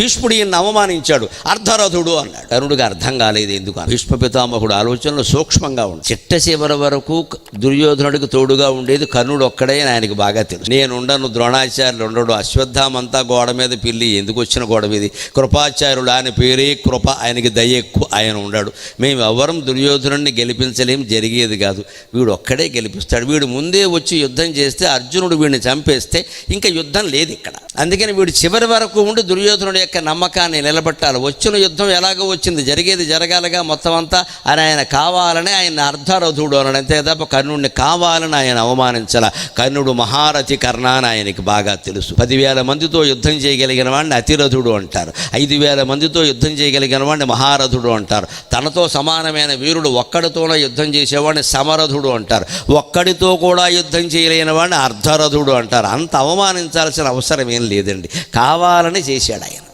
భీష్ముడు ఈయన అవమానించాడు. అర్ధరథుడు అన్నాడు. కర్ణుడికి అర్థం కాలేదు ఎందుకు. భీష్మ పితామహుడు ఆలోచనలు సూక్ష్మంగా ఉంది. చిట్ట చివరి వరకు దుర్యోధనుడికి తోడుగా ఉండేది కర్ణుడు ఒక్కడే ఆయనకి బాగా తెలుసు. నేను ఉండను ద్రోణాచార్యులు ఉండడు అశ్వత్థామంతా గోడ మీద పిల్లి ఎందుకు వచ్చిన గోడ మీద? కృపాచార్యుడు ఆయన పేరే కృప ఆయనకి దయ ఎక్కువ ఆయన ఉన్నాడు మేము ఎవరం దుర్యోధనుడిని గెలిపించలేం జరిగేది కాదు. వీడు ఒక్కడే గెలిపిస్తాడు. వీడు ముందే వచ్చి యుద్ధం చేస్తే అర్జునుడు వీడిని చంపేస్తే ఇంకా యుద్ధం లేదు ఇక్కడ. అందుకని వీడు చివరి వరకు ఉండి దుర్యోధనుడి యొక్క నమ్మకాన్ని నిలబెట్టాలి. వచ్చిన యుద్ధం ఎలాగో వచ్చింది? జరిగేది జరగాలిగా మొత్తం అంతా? అని ఆయన కావాలని ఆయన అర్ధరథుడు అన్నాడు. అంతే తప్ప కర్ణుడిని కావాలని ఆయన అవమానించాల. కర్ణుడు మహారథి కర్ణ అని ఆయనకి బాగా తెలుసు. పదివేల మందితో యుద్ధం చేయగలిగిన వాడిని అతిరథుడు అంటారు. ఐదు వేల మందితో యుద్ధం చేయగలిగిన వాడిని మహారథుడు అంటారు. తనతో సమానమైన వీరుడు ఒక్కడితోనే యుద్ధం చేసేవాడిని సమరథుడు అంటారు. ఒక్కడితో కూడా యుద్ధం చేయలేని వాడిని అర్ధరథుడు అంటారు. అంత అవమానించాల్సిన అవసరం ఏం లేదండి. కావాలని చేశాడు ఆయన.